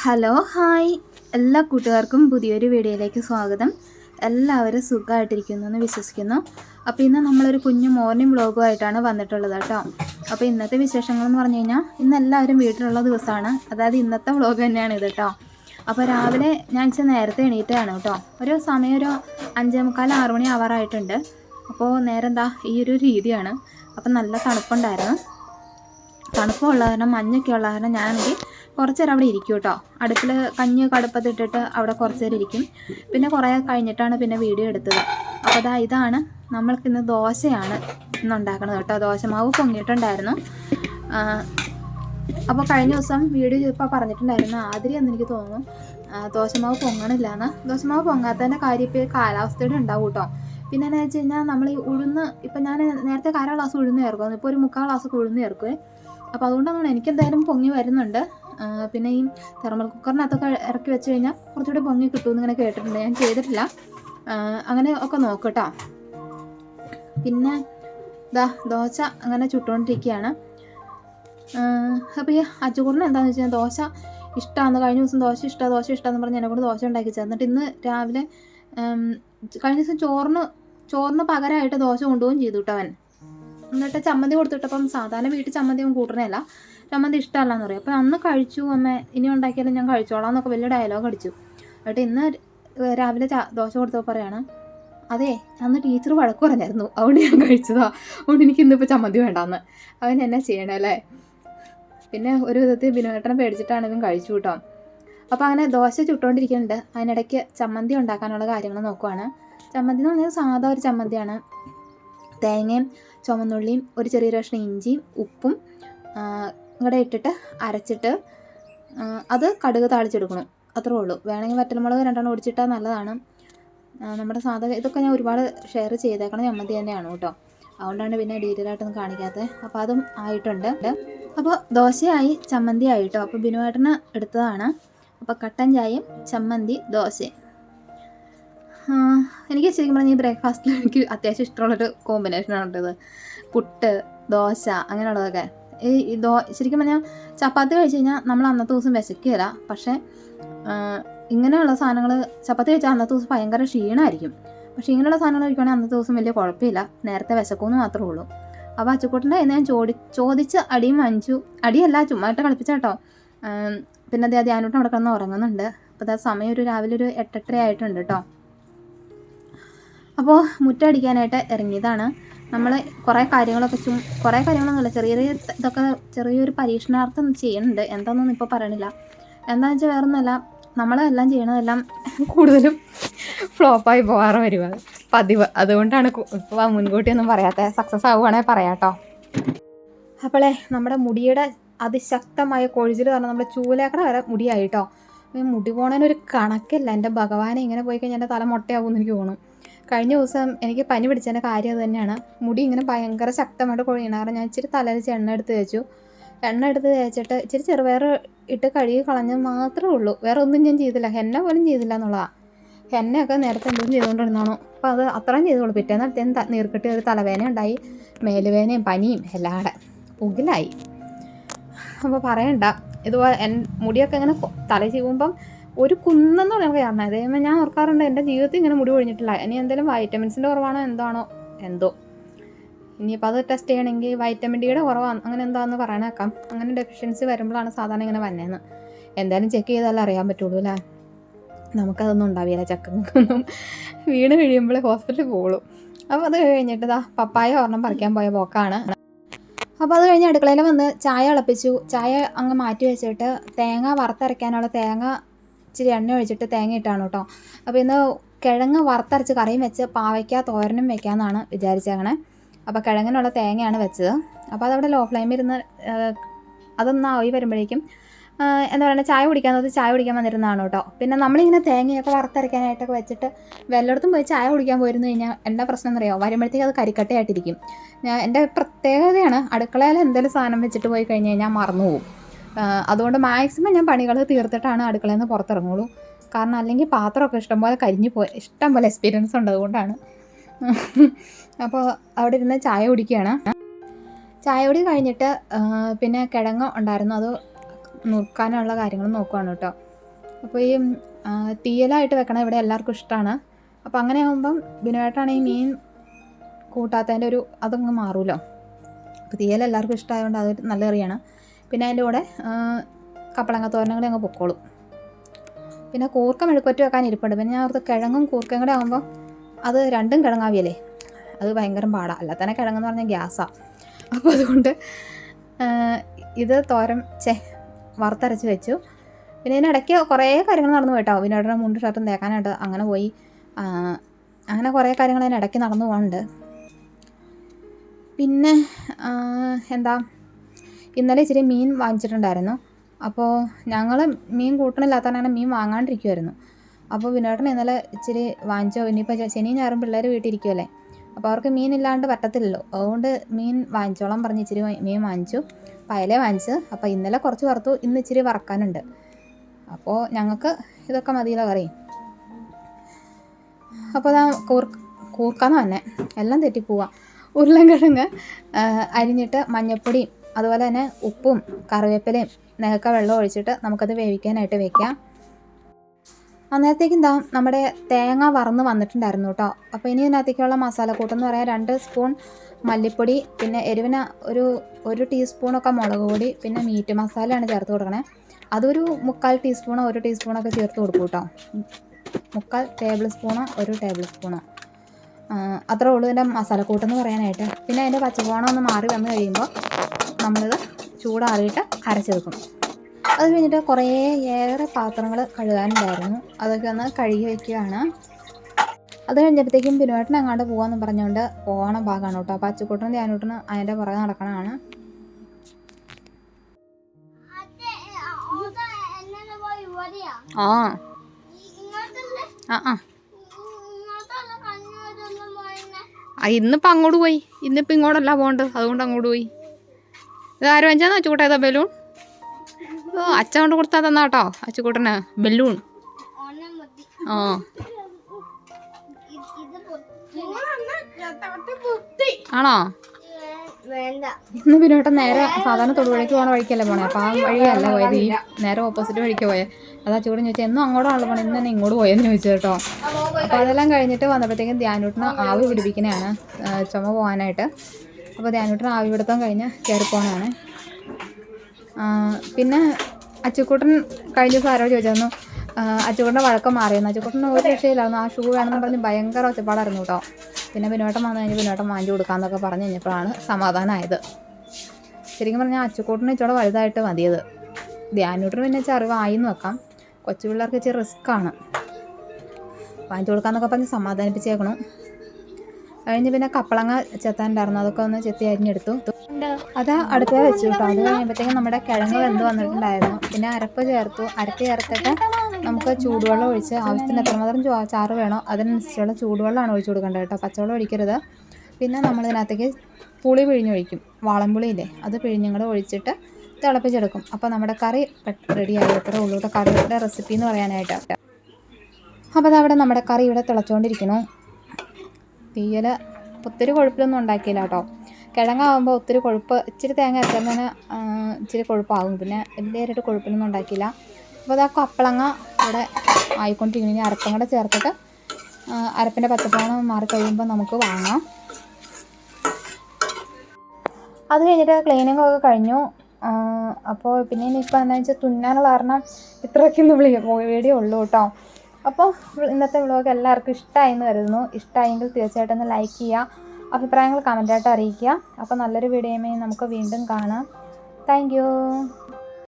Hello hi. എല്ലാ കൂട്ടുകാർക്കും പുതിയൊരു വീഡിയോയിലേക്ക് സ്വാഗതം. എല്ലാവരും സുഖമായിട്ടിരിക്കുന്നു എന്ന് വിശ്വസിക്കുന്നു. അപ്പോൾ ഇന്ന് നമ്മളൊരു കുഞ്ഞു മോർണിംഗ് വ്ളോഗുമായിട്ടാണ് വന്നിട്ടുള്ളത് കേട്ടോ. അപ്പോൾ ഇന്നത്തെ വിശേഷങ്ങൾ എന്ന് പറഞ്ഞു കഴിഞ്ഞാൽ ഇന്ന് എല്ലാവരും വീട്ടിലുള്ള ദിവസമാണ്. അതായത് ഇന്നത്തെ വ്ളോഗ് തന്നെയാണ് ഇത് കേട്ടോ. അപ്പോൾ രാവിലെ ഞാൻ ഇച്ചിരി നേരത്തെ എണീറ്റാണ് കേട്ടോ. ഒരു സമയം ഒരു അഞ്ചേ മുക്കാൽ ആറ് മണി ആവാറായിട്ടുണ്ട്. അപ്പോൾ നേരം എന്താ ഈ ഒരു രീതിയാണ്. അപ്പം നല്ല തണുപ്പുണ്ടായിരുന്നു. തണുപ്പുള്ള കാരണം മഞ്ഞൊക്കെ ഉള്ള കാരണം ഞാനെങ്കിൽ കുറച്ച് നേരം അവിടെ ഇരിക്കും കേട്ടോ. അടുപ്പിൽ കഞ്ഞി കടുപ്പത്തിട്ടിട്ട് അവിടെ കുറച്ച് നേരം ഇരിക്കും. പിന്നെ കുറേ കഴിഞ്ഞിട്ടാണ് പിന്നെ വീഡിയോ എടുത്തത്. അപ്പോൾ അതാ ഇതാണ് നമ്മൾക്കിന്ന് ദോശയാണ് ഇന്ന് ഉണ്ടാക്കുന്നത് കേട്ടോ. ദോശമാവ് പൊങ്ങിയിട്ടുണ്ടായിരുന്നു. അപ്പോൾ കഴിഞ്ഞ ദിവസം വീഡിയോ ചെയ്തപ്പോൾ പറഞ്ഞിട്ടുണ്ടായിരുന്നു ആതിരി എന്ന് എനിക്ക് തോന്നുന്നു. ദോശമാവ് പൊങ്ങണില്ല എന്ന്. ദോശമാവ് പൊങ്ങാത്തതിന്റെ കാര്യം ഇപ്പോൾ കാലാവസ്ഥയുടെ ഉണ്ടാവും കേട്ടോ. പിന്നെ എന്താ വെച്ച് കഴിഞ്ഞാൽ നമ്മൾ ഈ ഉഴുന്ന് ഇപ്പം ഞാൻ നേരത്തെ കാര ഗ്ലാസ് ഉഴുന്ന് ചേർക്കുമായിരുന്നു ഇപ്പോൾ ഒരു മുക്കാൽ ഗ്ലാസ് ഉഴുന്ന് ചേർക്കുവേ. അപ്പോൾ അതുകൊണ്ടാണ് എനിക്ക് എന്തായാലും പൊങ്ങി വരുന്നുണ്ട്. പിന്നെ ഈ തെർമൽ കുക്കറിനകത്തൊക്കെ ഇറക്കി വെച്ച് കഴിഞ്ഞാൽ കുറച്ചുകൂടി പൊങ്ങി കിട്ടുമെന്ന് ഇങ്ങനെ കേട്ടിട്ടുണ്ട്. ഞാൻ ചെയ്തിട്ടില്ല. അങ്ങനെ ഒക്കെ നോക്കട്ടോ പിന്നെ ദാ ദോശ അങ്ങനെ ചുട്ടുകൊണ്ടിരിക്കുകയാണ്. അപ്പോൾ ഈ അച്ചുകൂറിന് എന്താണെന്ന് വെച്ച് കഴിഞ്ഞാൽ ദോശ ഇഷ്ടമാണ് കഴിഞ്ഞ ദിവസം ദോശ ഇഷ്ടമാണ് ദോശ ഇഷ്ടമാണെന്ന് പറഞ്ഞ് എന്നെ കൊണ്ട് ദോശ ഉണ്ടാക്കി ചേർന്നിട്ട് ഇന്ന് രാവിലെ കഴിഞ്ഞ ദിവസം ചോറിന് ചോറിന് പകരമായിട്ട് ദോശ കൊണ്ടുപോകും ചെയ്തു കേട്ടോ അവൻ. എന്നിട്ട് ചമ്മന്തി കൊടുത്തിട്ടപ്പം സാധാരണ വീട്ടിൽ ചമ്മന്തി ഒന്നും കൂട്ടണല്ല. ചമ്മന്തി ഇഷ്ടമല്ല എന്ന് പറയും. അപ്പോൾ അന്ന് കഴിച്ചു അമ്മ ഇനി ഉണ്ടാക്കിയാലും ഞാൻ കഴിച്ചോളാം എന്നൊക്കെ വലിയ ഡയലോഗ് അടിച്ചു. എന്നിട്ട് ഇന്ന് രാവിലെ ദോശ കൊടുത്തപ്പോൾ പറയാണ് അതെ അന്ന് ടീച്ചർ വഴക്ക് പറഞ്ഞായിരുന്നു. അതുകൊണ്ട് ഞാൻ കഴിച്ചതാ. അതുകൊണ്ട് എനിക്ക് ഇന്നിപ്പോൾ ചമ്മന്തി വേണ്ടാന്ന്. അവൻ എന്നെ ചെയ്യണല്ലേ പിന്നെ ഒരു വിധത്തിൽ ബിനുവേട്ടനെ പേടിച്ചിട്ടാണെങ്കിലും കഴിച്ചു കേട്ടോ. അപ്പോൾ അങ്ങനെ ദോശ ചുട്ടുകൊണ്ടിരിക്കുന്നുണ്ട് അതിനിടയ്ക്ക് ചമ്മന്തി ഉണ്ടാക്കാനുള്ള കാര്യങ്ങൾ നോക്കുവാണ്. ചമ്മന്തി എന്ന് പറഞ്ഞാൽ സാധാ ഒരു ചമ്മന്തിയാണ്. തേങ്ങയും ചുമന്നുള്ളിയും ഒരു ചെറിയ കഷ്ണം ഇഞ്ചിയും ഉപ്പും ഇങ്ങടെ ഇട്ടിട്ട് അരച്ചിട്ട് അത് കടുക് താളിച്ചെടുക്കണം. അത്രേ ഉള്ളൂ. വേണമെങ്കിൽ വറ്റൽമുളക് രണ്ടെണ്ണം ഒടിച്ചിട്ടാൽ നല്ലതാണ്. നമ്മുടെ സാധാ ഇതൊക്കെ ഞാൻ ഒരുപാട് ഷെയർ ചെയ്തേക്കണം ചമ്മന്തി തന്നെയാണ് കേട്ടോ. അതുകൊണ്ടാണ് പിന്നെ ഡീറ്റെയിൽ ആയിട്ടൊന്നും കാണിക്കാത്തത് അപ്പോൾ അതും ആയിട്ടുണ്ട്. അപ്പോൾ ദോശയായി ചമ്മന്തി ആയിട്ടോ. അപ്പോൾ ബിനുവേട്ടന് എടുത്തതാണ്. അപ്പോൾ കട്ടൻ ചായയും ചമ്മന്തി ദോശയും. എനിക്ക് ശരിക്കും പറഞ്ഞാൽ ഈ ബ്രേക്ക്ഫാസ്റ്റിൽ എനിക്ക് അത്യാവശ്യം ഇഷ്ടമുള്ളൊരു കോമ്പിനേഷനാണ് ഉള്ളത് പുട്ട് ദോശ അങ്ങനെയുള്ളതൊക്കെ. ഈ ദോ ശരിക്കും പറഞ്ഞാൽ ചപ്പാത്തി കഴിച്ച് കഴിഞ്ഞാൽ നമ്മൾ അന്നത്തെ ദിവസം വിശക്കുകയില്ല പക്ഷേ ഇങ്ങനെയുള്ള സാധനങ്ങൾ ചപ്പാത്തി കഴിച്ചാൽ അന്നത്തെ ദിവസം ഭയങ്കര ക്ഷീണമായിരിക്കും പക്ഷേ ഇങ്ങനെയുള്ള സാധനങ്ങൾ കഴിക്കുകയാണെങ്കിൽ അന്നത്തെ ദിവസം വലിയ കുഴപ്പമില്ല. നേരത്തെ വിശക്കുമെന്ന് മാത്രമേ ഉള്ളൂ. അപ്പോൾ അച്ചുക്കൂട്ടിന്റെ ഞാൻ ചോദി ചോദിച്ച് അടിയും വാങ്ങിച്ചു. അടിയല്ല ചുമ്മായിട്ട് കളിപ്പിച്ച കേട്ടോ പിന്നെ അതേ ധ്യാനോട്ട് അവിടെ കിടന്ന് ഉറങ്ങുന്നുണ്ട്. അപ്പോൾ അതാ സമയം ഒരു രാവിലെ ഒരു എട്ടെട്ടര ആയിട്ടുണ്ട് കേട്ടോ അപ്പോൾ മുറ്റടിക്കാനായിട്ട് ഇറങ്ങിയതാണ്. നമ്മൾ കുറേ കാര്യങ്ങളൊക്കെ ചും കുറേ കാര്യങ്ങളൊന്നുമില്ല. ചെറിയ ചെറിയ ഇതൊക്കെ ചെറിയൊരു പരീക്ഷണാർത്ഥം ചെയ്യുന്നുണ്ട്. എന്താണെന്നൊന്നും ഇപ്പോൾ പറയണില്ല. എന്താണെന്ന് വെച്ചാൽ വേറെ ഒന്നുമല്ല നമ്മളെല്ലാം ചെയ്യണതെല്ലാം കൂടുതലും ഫ്ലോപ്പായി പോകാറ് വരുവാ പതിവ്. അതുകൊണ്ടാണ് ഇപ്പോൾ മുൻകൂട്ടിയൊന്നും പറയാത്ത. സക്സസ് ആവുകയാണെങ്കിൽ പറയാട്ടോ അപ്പോളേ നമ്മുടെ മുടിയുടെ അതിശക്തമായ കൊഴിച്ചിൽ കാരണം നമ്മുടെ ചൂലേക്കട വരെ മുടിയായിട്ടോ മുടി പോണതിനൊരു കണക്കില്ല. എന്റെ ഭഗവാനെ ഇങ്ങനെ പോയി കഴിഞ്ഞാൽ എന്റെ തല മുട്ടയാവുമെന്ന് എനിക്ക് തോന്നും. കഴിഞ്ഞ ദിവസം എനിക്ക് പനി പിടിച്ചതിന്റെ കാര്യം അത് തന്നെയാണ്. മുടി ഇങ്ങനെ ഭയങ്കര ശക്തമായിട്ട് കൊഴിയണം കാരണം ഞാൻ ഇച്ചിരി തലരിച്ച് എണ്ണ എടുത്ത് തേച്ചു. എണ്ണ എടുത്ത് തേച്ചിട്ട് ഇച്ചിരി ചെറുപയർ ഇട്ട് കഴുകി കളഞ്ഞ് മാത്രമേ ഉള്ളൂ. വേറെ ഒന്നും ഞാൻ ചെയ്തില്ല. ഹെന്ന പോലും ചെയ്തില്ല എന്നുള്ളതാണ് ഹെന്നയൊക്കെ നേരത്തെ എന്തും ചെയ്തുകൊണ്ടിരുന്നാണോ അപ്പോൾ അത് അത്രയും ചെയ്തോളൂ പിറ്റേന്ന് അടുത്തേന്ന് നീർക്കെട്ടി ഒരു തലവേന ഉണ്ടായി. മേലുവേനയും പനിയും എല്ലാം കൂടെ പുകിലായി അപ്പോൾ പറയണ്ട. ഇതുപോലെ മുടിയൊക്കെ ഇങ്ങനെ തല ചെയ്യുമ്പം ഒരു കുന്നെന്ന് പറയാൻ കാരണം അതേപോലെ ഞാൻ ഓർക്കാറുണ്ട് എന്റെ ജീവിതത്തിൽ ഇങ്ങനെ മുടി കഴിഞ്ഞിട്ടില്ല. ഇനി എന്തെങ്കിലും വൈറ്റമിൻസിന്റെ കുറവാണോ എന്താണോ? എന്തോ. ഇനിയിപ്പോൾ അത് ടെസ്റ്റ് ചെയ്യണമെങ്കിൽ വൈറ്റമിൻ ഡിയുടെ കുറവാണ് അങ്ങനെ എന്താണെന്ന് പറയണേക്കാം അങ്ങനെ ഡെഫിഷ്യൻസി വരുമ്പോഴാണ് സാധാരണ ഇങ്ങനെ വന്നേന്ന്. എന്തായാലും ചെക്ക് ചെയ്താലേ അറിയാൻ പറ്റുള്ളൂ അല്ലേ? നമുക്കതൊന്നും ഉണ്ടാവില്ല. ചക്കങ്ങൾക്കൊന്നും വീണ് കഴിയുമ്പോൾ ഹോസ്പിറ്റലിൽ പോകുള്ളൂ അപ്പോൾ അത് കഴിഞ്ഞിട്ട് ദാ പപ്പായ ഒരെണ്ണം പറിക്കാൻ പോയ പോക്കാണ്. അപ്പോൾ അത് കഴിഞ്ഞ് അടുക്കളയിൽ വന്ന് ചായ ഇളപ്പിച്ചു ചായ അങ്ങ് മാറ്റി വെച്ചിട്ട് തേങ്ങ വറുത്തരയ്ക്കാനുള്ള തേങ്ങ ഇച്ചിരി എണ്ണ ഒഴിച്ചിട്ട് തേങ്ങ ഇട്ടാണ് കേട്ടോ. അപ്പോൾ ഇന്ന് കിഴങ്ങ് വറുത്തരച്ച് കറിയും വെച്ച് പാവയ്ക്ക തോരനും വെക്കാമെന്നാണ് വിചാരിച്ചേക്കണേ. അപ്പോൾ കിഴങ്ങിനുള്ള തേങ്ങയാണ് വെച്ചത്. അപ്പോൾ അതവിടെ ലോ ഫ്ലെയിമിൽ ഇരുന്ന് അതൊന്ന് ആയി വരുമ്പോഴേക്കും എന്താ പറയുക ചായ കുടിക്കാൻ തോന്നി ചായ കുടിക്കാൻ വന്നിരുന്നതാണ് കേട്ടോ. പിന്നെ നമ്മളിങ്ങനെ തേങ്ങയൊക്കെ വറുത്തരയ്ക്കാനായിട്ടൊക്കെ വെച്ചിട്ട് വല്ലയിടത്തും പോയി ചായ കുടിക്കാൻ പോയിരുന്നു കഴിഞ്ഞാൽ എന്താ പ്രശ്നം എന്നറിയോ? വരുമ്പോഴത്തേക്ക് അത് കരിക്കട്ടയായിട്ടിരിക്കും. ഞാൻ എന്റെ പ്രത്യേകതയാണ് അടുക്കളയിൽ എന്തെങ്കിലും സാധനം വെച്ചിട്ട് പോയി കഴിഞ്ഞ് കഴിഞ്ഞാൽ മറന്നു പോകും. അതുകൊണ്ട് മാക്സിമം ഞാൻ പണികൾ തീർത്തിട്ടാണ് അടുക്കളയിൽ നിന്ന് പുറത്തിറങ്ങുള്ളൂ. കാരണം അല്ലെങ്കിൽ പാത്രമൊക്കെ ഇഷ്ടംപോലെ കരിഞ്ഞു പോയി. ഇഷ്ടംപോലെ എക്സ്പീരിയൻസ് ഉണ്ട് അതുകൊണ്ടാണ്. അപ്പോൾ അവിടെ ഇരുന്ന് ചായ കുടിക്കുകയാണ്. ചായ കുടി കഴിഞ്ഞിട്ട് പിന്നെ കിഴങ്ങ് ഉണ്ടായിരുന്നു. അത് നുറുക്കാനുള്ള കാര്യങ്ങൾ നോക്കുവാണ് കേട്ടോ. അപ്പോൾ ഈ തീയലായിട്ട് വെക്കണം ഇവിടെ എല്ലാവർക്കും ഇഷ്ടമാണ് അപ്പോൾ അങ്ങനെ ആകുമ്പം ഈ മീൻ കൂട്ടാത്തതിന്റെ ഒരു അതങ്ങ് മാറുമല്ലോ അപ്പോൾ തീയൽ എല്ലാവർക്കും ഇഷ്ടമായതുകൊണ്ട് അത് നല്ല കറിയാണ്. പിന്നെ അതിന്റെ കൂടെ കപ്പളങ്ങ തോരനും കൂടെ അങ്ങ് പൊക്കോളും. പിന്നെ കൂർക്ക മെഴുക്കുവറ്റ് വെക്കാൻ ഇരിപ്പുണ്ട്. പിന്നെ ഞാൻ ഓർത്ത് കിഴങ്ങും കൂർക്കയും കൂടെ ആകുമ്പോൾ അത് രണ്ടും കിഴങ്ങാവിയല്ലേ? അത് ഭയങ്കര പാടാണ് അല്ല തന്നെ കിഴങ്ങെന്ന് പറഞ്ഞാൽ ഗ്യാസാണ് അപ്പോൾ അതുകൊണ്ട് ഇത് തോരൻ ചെ വറുത്തരച്ച് വെച്ചു. പിന്നെ ഇതിനിടയ്ക്ക് കുറേ കാര്യങ്ങൾ നടന്നു പോയിട്ടോ. വിനോദയുടെ മുണ്ട് ഷർട്ടും തേക്കാനായിട്ട് അങ്ങനെ പോയി. അങ്ങനെ കുറേ കാര്യങ്ങൾ അതിനിടയ്ക്ക് നടന്നു പോകുന്നുണ്ട് പിന്നെ എന്താ ഇന്നലെ ഇച്ചിരി മീൻ വാങ്ങിച്ചിട്ടുണ്ടായിരുന്നു. അപ്പോൾ ഞങ്ങൾ മീൻ കൂട്ടണില്ലാത്തതാണ് മീൻ വാങ്ങാണ്ടിരിക്കുമായിരുന്നു അപ്പോൾ വിനോദൻ ഇന്നലെ ഇച്ചിരി വാങ്ങിച്ചോ. ഇനിയിപ്പോൾ ശനി ഞായറും പിള്ളേർ വീട്ടിൽ ഇരിക്കുമല്ലേ അപ്പോൾ അവർക്ക് മീൻ ഇല്ലാണ്ട് പറ്റത്തില്ലല്ലോ. അതുകൊണ്ട് മീൻ വാങ്ങിച്ചോളാം പറഞ്ഞ് ഇച്ചിരി മീൻ വാങ്ങിച്ചു. പയലേ വാങ്ങിച്ച്. അപ്പോൾ ഇന്നലെ കുറച്ച് വറുത്തു. ഇന്ന് ഇച്ചിരി വറക്കാനുണ്ട്. അപ്പോൾ ഞങ്ങൾക്ക് ഇതൊക്കെ മതിയല്ലോ കറി. അപ്പോൾ അതാ കൂർ കൂർക്കാന്ന് തന്നെ എല്ലാം തെറ്റിപ്പോവാം. ഉരുളൻകിഴങ്ങ് അരിഞ്ഞിട്ട് മഞ്ഞൾപ്പൊടിയും അതുപോലെ തന്നെ ഉപ്പും കറിവേപ്പിലയും നെഹക്ക വെള്ളം ഒഴിച്ചിട്ട് നമുക്കത് വേവിക്കാനായിട്ട് വെക്കാം. അന്നേരത്തേക്കും എന്താ നമ്മുടെ തേങ്ങ വറന്ന് വന്നിട്ടുണ്ടായിരുന്നു കേട്ടോ അപ്പോൾ ഇനി ഇതിനകത്തേക്കുള്ള മസാലക്കൂട്ടം എന്ന് പറയാൻ രണ്ട് സ്പൂൺ മല്ലിപ്പൊടി പിന്നെ എരിവിന് ഒരു ഒരു ടീസ്പൂണൊക്കെ മുളക് പൊടി പിന്നെ മീറ്റ് മസാലയാണ് ചേർത്ത് കൊടുക്കണേ. അതൊരു മുക്കാൽ ടീസ്പൂണോ ഒരു ടീസ്പൂണൊക്കെ ചേർത്ത് കൊടുക്കും കേട്ടോ മുക്കാൽ ടേബിൾ സ്പൂണോ ഒരു ടേബിൾ സ്പൂണോ. അത്രേ ഉള്ളൂ ഇതിന്റെ മസാലക്കൂട്ടെന്ന് പറയാനായിട്ട്. പിന്നെ അതിന്റെ പച്ചപ്പോണം ഒന്ന് മാറി വന്നു കഴിയുമ്പോൾ നമ്മളിത് ചൂടാറിയിട്ട് അരച്ചെടുക്കും. അത് കഴിഞ്ഞിട്ട് കുറേ ഏറെ പാത്രങ്ങൾ കഴുകാനുണ്ടായിരുന്നു. അതൊക്കെ ഒന്ന് കഴുകി വയ്ക്കുകയാണ് അത് കഴിഞ്ഞപ്പോഴത്തേക്കും ബിനുവേട്ടൻ അങ്ങോട്ട് പോകാമെന്ന് പറഞ്ഞുകൊണ്ട് പോകണ ഭാഗമാണ് കേട്ടോ. അപ്പോൾ അച്ചുക്കൂട്ടനും ധ്യാനൂട്ടനും അതിന്റെ പുറകെ നടക്കണതാണ്. ആ. ആ ആ. ആ ഇന്നിപ്പോൾ അങ്ങോട്ട് പോയി. ഇന്നിപ്പോൾ ഇങ്ങോട്ടല്ല പോകേണ്ടത്. അതുകൊണ്ട് അങ്ങോട്ട് പോയി. ഇത് ആരും അഞ്ചാന്ന് അച്ചുകൂട്ടാ ബലൂൺ? ഓ അച്ഛൻ കൊണ്ട് കൊടുത്താൽ തന്നാ കേട്ടോ അച്ചുകൂട്ടന്. ബലൂൺ. ആ. ആണോ? ഇന്ന് പിന്നോട്ട് നേരെ സാധാരണ തൊടുപുഴയ്ക്ക് പോണ വഴിക്കല്ലേ പോണേ? അപ്പൊ ആ വഴിയല്ല പോയത്. ഈ നേരെ ഓപ്പോസിറ്റ് വഴിക്ക് പോയത് അതാ അച്ചുകൂടെ ചോദിച്ചാൽ എന്നും അങ്ങോട്ടാണല്ലോ പോണേ? ഇന്ന് തന്നെ ഇങ്ങോട്ട് പോയെന്ന് ചോദിച്ചു കേട്ടോ. അപ്പോൾ അതെല്ലാം കഴിഞ്ഞിട്ട് വന്നപ്പോഴത്തേക്കും ധ്യാനൂട്ടിന് ആവി പിടിപ്പിക്കുന്നതാണ് ചുമ പോകാനായിട്ട് അപ്പോൾ ധ്യാനൂട്ടൻ ആവി പിടുത്തം കഴിഞ്ഞ് കയറിപ്പോണാണ് പിന്നെ അച്ചുക്കൂട്ടൻ കഴിഞ്ഞ ദിവസം ആരോ ചോദിച്ചായിരുന്നു അച്ചുകൂട്ടന്റെ വഴക്കം മാറിയിരുന്നു അച്ചുക്കൂട്ടൻ ഒരു രക്ഷയില്ലായിരുന്നു. ആ ഷൂ വേണമെന്ന് പറഞ്ഞ് ഭയങ്കര ഒച്ചപ്പാടായിരുന്നു കേട്ടോ. പിന്നെ പിന്നോട്ടം വന്നു കഴിഞ്ഞ് പിന്നോട്ടം വാങ്ങിച്ചു കൊടുക്കാമെന്നൊക്കെ പറഞ്ഞ് കഴിഞ്ഞപ്പോഴാണ് സമാധാനമായത്. ശരിക്കും പറഞ്ഞാൽ അച്ചുക്കൂട്ടിന് ഇച്ചിരി വലുതായിട്ട് മതിയത്. ധ്യാനൂട്ടിന് പിന്നെ എന്ന് വെക്കാം. കൊച്ചു പിള്ളേർക്ക് ഇച്ചിരി റിസ്ക്കാണ് വാങ്ങിച്ചു കൊടുക്കാമെന്നൊക്കെ പറഞ്ഞ് സമാധാനിപ്പിച്ചേക്കണം. കഴിഞ്ഞ് പിന്നെ കപ്പളങ്ങ ചെത്താനുണ്ടായിരുന്നു. അതൊക്കെ ഒന്ന് ചെത്തി അരിഞ്ഞെടുത്തു. അത് അടുത്തേ വെച്ചു കേട്ടോ. അത് കഴിയുമ്പോഴത്തേക്കും നമ്മുടെ കിഴങ്ങ് വെന്ത് വന്നിട്ടുണ്ടായിരുന്നു. പിന്നെ അരപ്പ് ചേർത്തു. അരപ്പ് ചേർത്തിട്ട് നമുക്ക് ചൂടുവെള്ളം ഒഴിച്ച് ആവശ്യത്തിന് എത്രമാത്രം ചാറ് വേണോ അതിനനുസരിച്ചുള്ള ചൂടുവെള്ളമാണ് ഒഴിച്ചു കൊടുക്കേണ്ടത് കേട്ടോ. പച്ചവെള്ളം ഒഴിക്കരുത്. പിന്നെ നമ്മളിതിനകത്തേക്ക് പുളി പിഴിഞ്ഞൊഴിക്കും. വാളംപുളിയില്ലേ അത് പിഴിഞ്ഞും കൂടെ ഒഴിച്ചിട്ട് തിളപ്പിച്ചെടുക്കും. അപ്പോൾ നമ്മുടെ കറി റെഡിയായി. എത്ര ഉള്ളൂ കേട്ടോ. കറിയുടെ റെസിപ്പി എന്ന് പറയാനായിട്ട്. അപ്പോൾ അതവിടെ നമ്മുടെ കറി ഇവിടെ തിളച്ചുകൊണ്ടിരിക്കുന്നു തീയൽ ഒത്തിരി കൊഴുപ്പിലൊന്നും ഉണ്ടാക്കിയില്ല കേട്ടോ. കിഴങ്ങാകുമ്പോൾ ഒത്തിരി കൊഴുപ്പ് ഇച്ചിരി തേങ്ങ അരച്ചതിന് ഇച്ചിരി കൊഴുപ്പാകും. പിന്നെ വലിയതായിട്ട് കൊഴുപ്പിലൊന്നും ഉണ്ടാക്കിയില്ല. അപ്പോൾ അതൊക്കെ അപ്പളങ്ങ ഇവിടെ ആയിക്കൊണ്ടിരിക്കുന്നു. ഇനി അരപ്പം കൂടെ ചേർത്തിട്ട് അരപ്പിന്റെ പച്ചപ്പണം മാറി കഴിയുമ്പോൾ നമുക്ക് വാങ്ങാം. അത് കഴിഞ്ഞിട്ട് ക്ലീനിങ് ഒക്കെ കഴിഞ്ഞു. അപ്പോൾ പിന്നെ ഇനിയിപ്പോൾ എന്താണെന്ന് വെച്ചാൽ തുന്നാനുള്ള കാരണം ഇത്രയൊക്കെ ഒന്ന് വിളി വീഡിയോ ഉള്ളൂ കേട്ടോ. അപ്പോൾ ഇന്നത്തെ വ്ളോഗ് എല്ലാവർക്കും ഇഷ്ടമായി എന്ന് കരുതുന്നു. ഇഷ്ടമായെങ്കിൽ തീർച്ചയായിട്ടും ഒന്ന് ലൈക്ക് ചെയ്യുക അഭിപ്രായങ്ങൾ കമന്റായിട്ട് അറിയിക്കുക. അപ്പോൾ നല്ലൊരു വീഡിയോയുമായി നമുക്ക് വീണ്ടും കാണാം. താങ്ക്